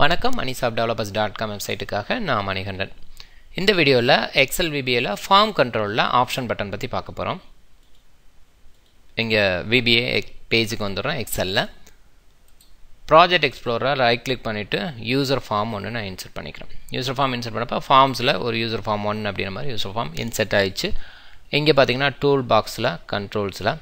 வணக்கம் மணிசாப் developers dot com வெப்சைட்டுக்காக நான் மணிகண்டன். இந்த வீடியோவில் எக்ஸல் விபிஏல ஃபார்ம் கண்ட்ரோலில் ஆப்ஷன் பட்டன் பற்றி பார்க்க போகிறோம் இங்கே விபிஏ பேஜுக்கு வந்துடுறோம் எக்ஸலில் ப்ராஜெக்ட் எக்ஸ்ப்ளோரை ரைட் கிளிக் பண்ணிவிட்டு யூசர் ஃபார்ம் ஒன்று நான் இன்சர்ட் பண்ணிக்கிறேன் யூசர் ஃபார்ம் இன்சர்ட் பண்ணப்போ ஃபார்ம்ஸில் ஒரு யூசர் ஃபார்ம் ஒன் அப்படின்ற மாதிரி யூசர் ஃபார்ம் இன்சர்ட் ஆயிடுச்சு. இங்கே பார்த்தீங்கன்னா டூல் பாக்ஸில் கண்ட்ரோல்ஸில்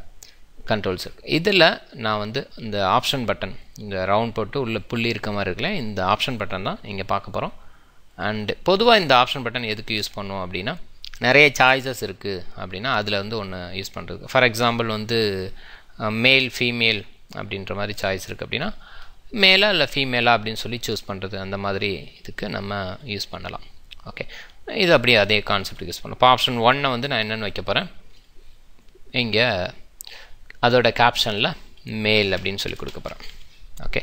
கண்ட்ரோல்ஸ் இருக்குது இதில் நான் வந்து இந்த ஆப்ஷன் பட்டன் இந்த ரவுண்ட் போட்டு உள்ள புள்ளி இருக்க மாதிரி இருக்குல்ல இந்த ஆப்ஷன் பட்டன் தான் இங்கே பார்க்க போகிறோம் அண்டு பொதுவாக இந்த ஆப்ஷன் பட்டன் எதுக்கு யூஸ் பண்ணுவோம் அப்படின்னா நிறைய சாய்ஸஸ் இருக்குது அப்படின்னா அதில் வந்து ஒன்று யூஸ் பண்ணுறது ஃபார் எக்ஸாம்பிள் வந்து மேல் ஃபீமேல் அப்படின்ற மாதிரி சாய்ஸ் இருக்குது அப்படின்னா மேலா இல்லை ஃபீமேலா அப்படின்னு சொல்லி சூஸ் பண்ணுறது அந்த மாதிரி இதுக்கு நம்ம யூஸ் பண்ணலாம். ஓகே இது அப்படியே அதே கான்செப்ட் யூஸ் பண்ணலாம். இப்போ ஆப்ஷன் ஒன்னை வந்து நான் என்னென்னு வைக்க போகிறேன் இங்கே அதோட கேப்ஷனில் மேல் அப்படின்னு சொல்லி கொடுக்க போகிறேன் ஓகே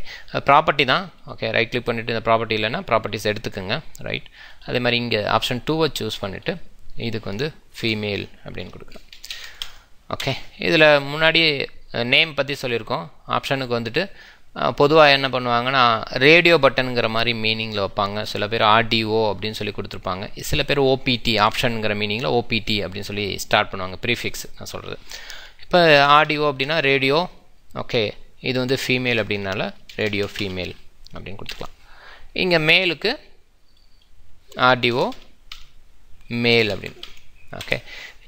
ப்ராப்பர்ட்டி தான். ஓகே ரைட் கிளிக் பண்ணிவிட்டு இந்த ப்ராப்பர்ட்டி இல்லைன்னா ப்ராப்பர்ட்டிஸ் எடுத்துக்கோங்க. ரைட் அதே மாதிரி இங்கே ஆப்ஷன் டூவை சூஸ் பண்ணிவிட்டு இதுக்கு வந்து ஃபீமேல் அப்படின்னு கொடுக்குறேன் ஓகே இதில் முன்னாடி நேம் பற்றி சொல்லியிருக்கோம். ஆப்ஷனுக்கு வந்துட்டு பொதுவாக என்ன பண்ணுவாங்கன்னா ரேடியோ பட்டனுங்கிற மாதிரி மீனிங்கில் வைப்பாங்க. சில பேர் ஆர்டிஓ அப்படின்னு சொல்லி கொடுத்துருப்பாங்க. சில பேர் ஓபிடி ஆப்ஷனுங்கிற மீனிங்கில் ஓபிடி அப்படின்னு சொல்லி ஸ்டார்ட் பண்ணுவாங்க. ப்ரீஃபிக்ஸ் நான் சொல்கிறது இப்போ ஆடியோ அப்படின்னா ரேடியோ ஓகே இது வந்து ஃபீமேல் அப்படின்னால ரேடியோ ஃபீமேல் அப்படின்னு கொடுத்துக்கலாம். இங்கே மேலுக்கு ஆடியோ மேல் அப்படின்னு. ஓகே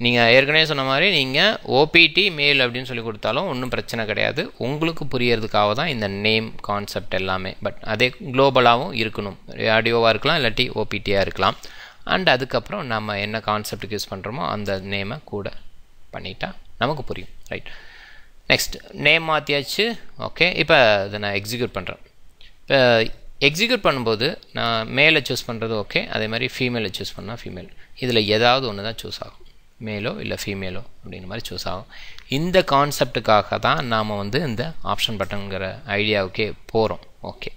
நீங்கள் ஏற்கனவே சொன்ன மாதிரி நீங்கள் ஓபிடி மேல் அப்படின்னு சொல்லி கொடுத்தாலும் ஒன்றும் பிரச்சனை கிடையாது. உங்களுக்கு புரியறதுக்காக தான் இந்த நேம் கான்செப்ட் எல்லாமே. பட் அதே குளோபலாகவும் இருக்கணும். ஆடியோவாக இருக்கலாம் இல்லாட்டி ஓபிடியாக இருக்கலாம். அண்ட் அதுக்கப்புறம் நம்ம என்ன கான்செப்டுக்கு யூஸ் பண்ணுறோமோ அந்த நேமை கூட பண்ணிட்டா நமக்கு புரியும் ரைட் நெக்ஸ்ட் நேம் மாற்றியாச்சு ஓகே இப்போ இதை நான் எக்ஸிக்யூட் பண்ணுறேன் இப்போ எக்ஸிக்யூட் பண்ணும்போது நான் மேலே சூஸ் பண்ணுறது ஓகே அதே மாதிரி ஃபீமேலை சூஸ் பண்ணால் ஃபீமேல் இதில் ஏதாவது ஒன்று தான் சூஸ் ஆகும். மேலோ இல்லை ஃபீமேலோ அப்படிங்கிற மாதிரி சூஸ் ஆகும். இந்த கான்செப்டுக்காக தான் நாம் வந்து இந்த ஆப்ஷன் பட்டனுங்கிற ஐடியாவுக்கே போகிறோம் ஓகே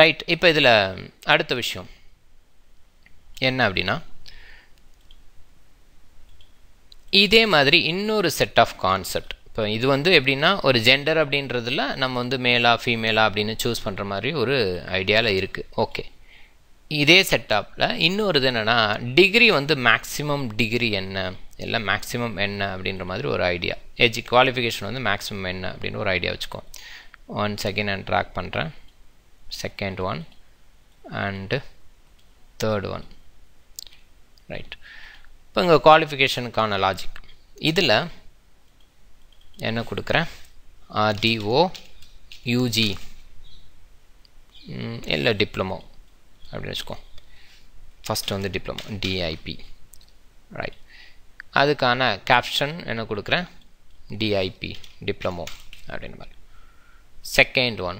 ரைட் இப்போ இதில் அடுத்த விஷயம். என்ன அப்படின்னா இதே மாதிரி இன்னொரு செட் ஆஃப் கான்செப்ட் இப்போ இது வந்து எப்படின்னா ஒரு ஜெண்டர் அப்படின்றதுல நம்ம வந்து மேலா ஃபீமேலா அப்படின்னு சூஸ் பண்ணுற மாதிரி ஒரு ஐடியாவில் இருக்குது ஓகே இதே செட்டப்பில் இன்னொரு இது என்னென்னா டிகிரி வந்து மேக்ஸிமம் டிகிரி என்ன? இல்லை மேக்ஸிமம் என்ன அப்படின்ற மாதிரி ஒரு ஐடியா எஜி குவாலிஃபிகேஷன் வந்து மேக்ஸிமம் என்ன அப்படின்னு ஒரு ஐடியா வச்சுக்கோ ஒன் செகண்ட் நான் ட்ராக் பண்ணுறேன் second one and third one right இப்போ இங்கே குவாலிஃபிகேஷனுக்கான லாஜிக் இதில் என்ன கொடுக்குறேன்? ஆர்டிஓ யூஜி இல்லை டிப்ளமோ அப்படின்னு வச்சுக்கோ. ஃபஸ்ட்டு வந்து டிப்ளமோ டிஐபி ரைட் அதுக்கான கேப்ஷன் என்ன கொடுக்குறேன்? டிஐபி டிப்ளமோ அப்படின்னு மாதிரி. செகண்ட் ஒன்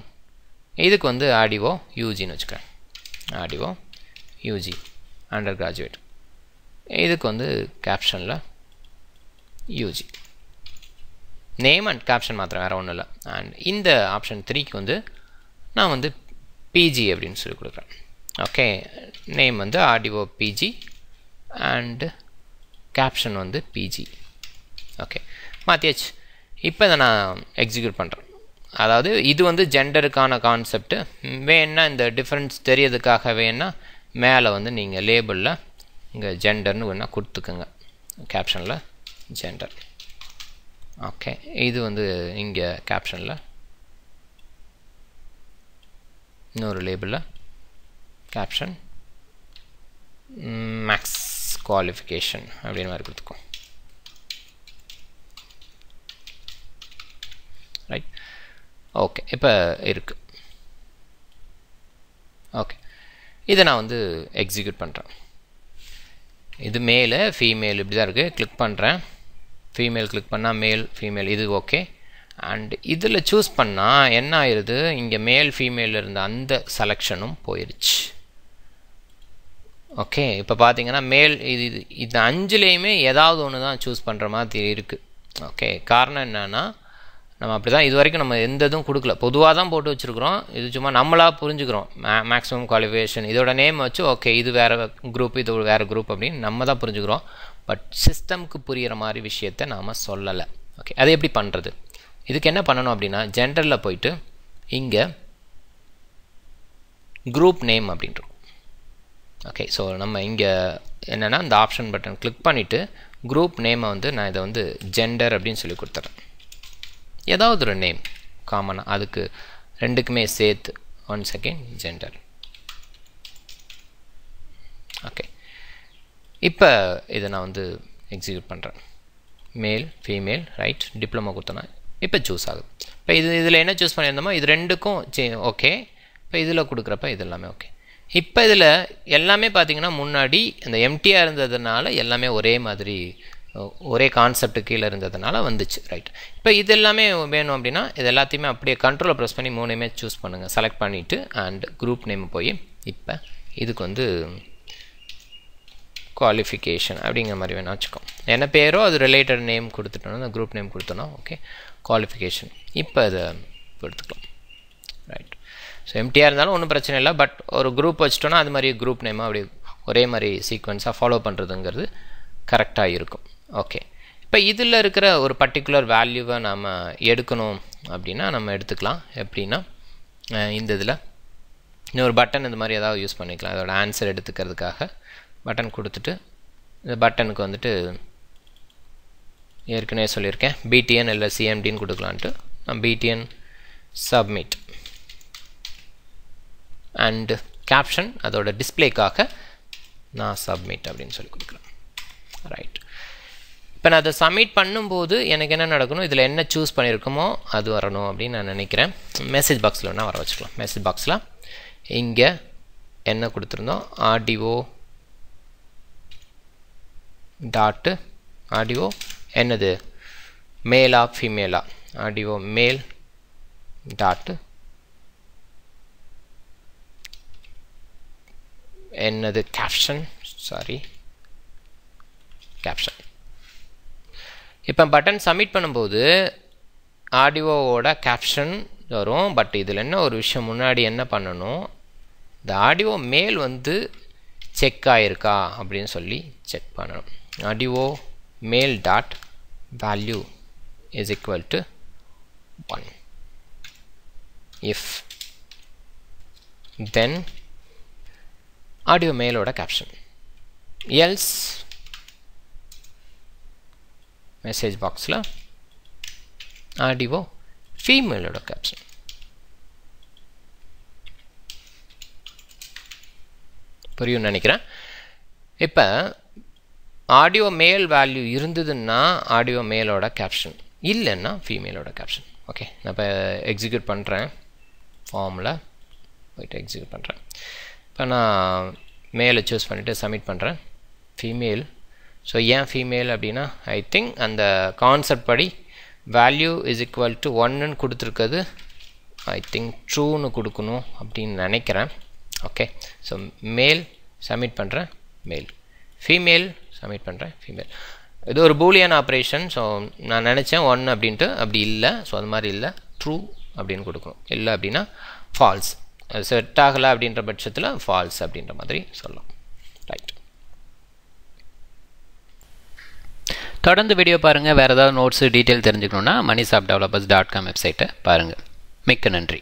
இதுக்கு வந்து ஆடிஓ யூஜின்னு வச்சுக்கிறேன். ஆடிஓ யூஜி அண்டர் கிராஜுவேட் இதுக்கு வந்து கேப்ஷனில் யூஜி நேம் அண்ட் கேப்ஷன் மாத்திரம் வேறு ஒன்றும் இல்லை அண்ட் இந்த ஆப்ஷன் த்ரீக்கு வந்து நான் வந்து பிஜி அப்படின்னு சொல்லி கொடுக்குறேன். ஓகே நேம் வந்து ஆடிஓ பிஜி அண்டு கேப்ஷன் வந்து பிஜி ஓகே மாற்றியாச்சு இப்போ இதை நான் எக்ஸிக்யூட் பண்ணுறேன் அதாவது இது வந்து ஜெண்டருக்கான கான்செப்ட்டு வேணா இந்த டிஃப்ரென்ஸ் தெரியறதுக்காக வேணால் மேலே வந்து நீங்கள் லேபிளில் இங்கே ஜெண்டர்னு வேணால் கொடுத்துக்குங்க. கேப்ஷனில் ஜெண்டர் ஓகே இது வந்து இங்கே கேப்ஷனில் இன்னொரு லேபிளில் கேப்ஷன் மேக்ஸ் குவாலிஃபிகேஷன் அப்படின்னு மாதிரி கொடுத்துக்கோ. ரைட் ஓகே இப்போ இருக்குது ஓகே இதை நான் வந்து எக்ஸிக்யூட் பண்ணுறேன் இது மேலு ஃபீமேல் இப்படி தான் இருக்குது கிளிக் பண்ணுறேன் ஃபீமேல் கிளிக் பண்ணால் மேல் ஃபீமேல் இது ஓகே அண்ட் இதில் சூஸ் பண்ணால் என்ன ஆயிடுது இங்கே மேல் ஃபீமேல் இருந்த அந்த செலெக்ஷனும் போயிடுச்சு ஓகே இப்போ பார்த்தீங்கன்னா மேல் இது இது இந்த அஞ்சுலேயுமே ஏதாவது ஒன்று தான் சூஸ் பண்ணுற மாதிரி இருக்குது ஓகே காரணம் என்னென்னா நம்ம அப்படி தான் இது வரைக்கும் நம்ம எந்த இதுவும் கொடுக்கல. பொதுவாக தான் போட்டு வச்சுருக்குறோம். இது சும்மா நம்மளாக புரிஞ்சுக்கிறோம். மே மேக்ஸிமம் குவாலிஃபிகேஷன் இதோட நேம் வச்சு ஓகே இது வேறு குரூப் இது வேறு குரூப் அப்படின்னு நம்ம தான் புரிஞ்சுக்கிறோம். பட் சிஸ்டம்க்கு புரிகிற மாதிரி விஷயத்தை நாம் சொல்லலை. ஓகே அது எப்படி பண்ணுறது இதுக்கு என்ன பண்ணணும் அப்படின்னா ஜென்ரலில் போயிட்டு இங்கே குரூப் நேம் அப்படின்றோம் ஓகே ஸோ நம்ம இங்கே என்னென்னா இந்த ஆப்ஷன் பட்டன் கிளிக் பண்ணிவிட்டு குரூப் நேமை வந்து நான் இதை வந்து ஜெண்டர் அப்படின்னு சொல்லி கொடுத்துட்றேன். ஏதாவது ஒரு நேம் காமனாக அதுக்கு ரெண்டுக்குமே சேர்த்து ஒன் செகண்ட் ஜெண்டர் ஓகே இப்போ இதை நான் வந்து எக்ஸிக்யூட் பண்ணுறேன் மேல் ஃபீமேல் ரைட் டிப்ளமோ கொடுத்தோன்னா இப்போ சூஸ் ஆகுது. இப்போ இது இதில் என்ன சூஸ் பண்ணியிருந்தோமோ இது ரெண்டுக்கும் ஓகே இப்போ இதில் கொடுக்குறப்ப இது எல்லாமே ஓகே இப்போ இதில் எல்லாமே பார்த்தீங்கன்னா முன்னாடி அந்த எம்டியாக இருந்ததுனால எல்லாமே ஒரே மாதிரி ஒரே கான்செப்ட் கீழே இருந்ததுனால வந்துச்சு ரைட் இப்போ இது எல்லாமே வேணும் அப்படின்னா இது எல்லாத்தையுமே அப்படியே கண்ட்ரோலை ப்ரெஸ் பண்ணி மூணுமே சூஸ் பண்ணுங்கள் செலக்ட் பண்ணிவிட்டு அண்ட் குரூப் நேம் போய் இப்போ இதுக்கு வந்து குவாலிஃபிகேஷன் அப்படிங்கிற மாதிரி வேணால் வச்சுக்கோம் என்ன பேரோ அது ரிலேட்டட் நேம் கொடுத்துட்டோன்னா அந்த குரூப் நேம் கொடுத்தோன்னா ஓகே குவாலிஃபிகேஷன் இப்போ அதை எடுத்துக்கலாம் ரைட் ஸோ எம்டியாக இருந்தாலும் ஒன்றும் பிரச்சனை இல்லை பட் ஒரு குரூப் வச்சிட்டோன்னா அது மாதிரி குரூப் நேமாக அப்படி ஒரே மாதிரி சீக்வன்ஸாக ஃபாலோ பண்ணுறதுங்கிறது கரெக்டாக இருக்கும். ஓகே இப்போ இதில் இருக்கிற ஒரு பர்டிகுலர் வேல்யூவை நம்ம எடுக்கணும் அப்படின்னா நம்ம எடுத்துக்கலாம். எப்படின்னா இந்த இதில் இன்னொரு பட்டன் இந்த மாதிரி ஏதாவது யூஸ் பண்ணிக்கலாம். அதோட ஆன்சர் எடுத்துக்கிறதுக்காக பட்டன் கொடுத்துட்டு இந்த பட்டனுக்கு வந்துட்டு ஏற்கனவே சொல்லியிருக்கேன். பிடிஎன் இல்லை சிஎம்டின்னு கொடுக்கலான்ட்டு நான் பிடிஎன் சப்மிட் அண்டு கேப்ஷன் அதோட டிஸ்பிளேக்காக நான் சப்மிட் அப்படின்னு சொல்லி கொடுக்குறேன். ரைட் இப்போ நான் அதை சப்மிட் பண்ணும்போது எனக்கு என்ன நடக்கணும்? இதில் என்ன சூஸ் பண்ணியிருக்கோமோ அது வரணும் அப்படின்னு நான் நினைக்கிறேன். மெசேஜ் பாக்ஸில் வேணால் வர வச்சுக்கலாம். மெசேஜ் பாக்ஸில் இங்கே என்ன கொடுத்துருந்தோம்? ஆடிஓ டாட்டு ஆடியோ என்னது? மேலா ஃபீமேலா ஆடியோ மேல் டாட்டு என்னது? கேப்ஷன் சாரி கேப்ஷன் இப்போ பட்டன் சப்மிட் பண்ணும்போது ஆடியோவோட கேப்ஷன் வரும். பட் இதில் என்ன ஒரு விஷயம்? முன்னாடி என்ன பண்ணணும்? இந்த ஆடியோ மேல் வந்து செக் ஆகிருக்கா அப்படின்னு சொல்லி செக் பண்ணணும். Audio male dot value is equal to one if then audio மேலோட caption else message பாக்ஸில் ஆர்டிஓ ஃபீமேலோட கேப்ஷன் புரியும்னு நினைக்கிறேன். இப்போ ஆடியோ மேல் வேல்யூ இருந்ததுன்னா ஆடியோ மேலோட கேப்ஷன் இல்லைன்னா ஃபீமேலோட கேப்ஷன் ஓகே நான் இப்போ எக்ஸிக்யூட் பண்ணுறேன் ஃபார்மில் போயிட்டு எக்ஸிக்யூட் பண்ணுறேன் இப்போ நான் மேலே சூஸ் பண்ணிவிட்டு சப்மிட் பண்ணுறேன் ஃபீமேல் ஸோ ஏன் ஃபீமேல் அப்படின்னா ஐ திங்க் அந்த கான்செப்ட் படி வேல்யூ இஸ் ஈக்குவல் டு ஒன்னுன்னு கொடுத்துருக்கிறது. ஐ திங்க் ட்ரூன்னு கொடுக்கணும் அப்படின்னு நினைக்கிறேன். ஓகே ஸோ மேல் சப்மிட் பண்ணுறேன் மேல் ஃபீமேல் சப்மிட் பண்ணுறேன் ஃபீமேல் இது ஒரு பூலியன் ஆப்ரேஷன் ஸோ நான் நினச்சேன் ஒன் அப்படின்ட்டு. அப்படி இல்லை. ஸோ அது மாதிரி இல்லை. ட்ரூ அப்படின்னு கொடுக்கணும். இல்லை அப்படின்னா ஃபால்ஸ் அது செட் ஆகலை அப்படின்ற பட்சத்தில் ஃபால்ஸ் அப்படின்ற மாதிரி சொல்லலாம் ரைட் தொடர்ந்து வீடியோ பாருங்கள் வேறு ஏதாவது நோட்ஸு டீட்டெயில் தெரிஞ்சுக்கணுன்னா மணிசாப் டெவலப்பர்ஸ் டாட் காம் வெப்சைட்டை பாருங்கள் மிக்க நன்றி.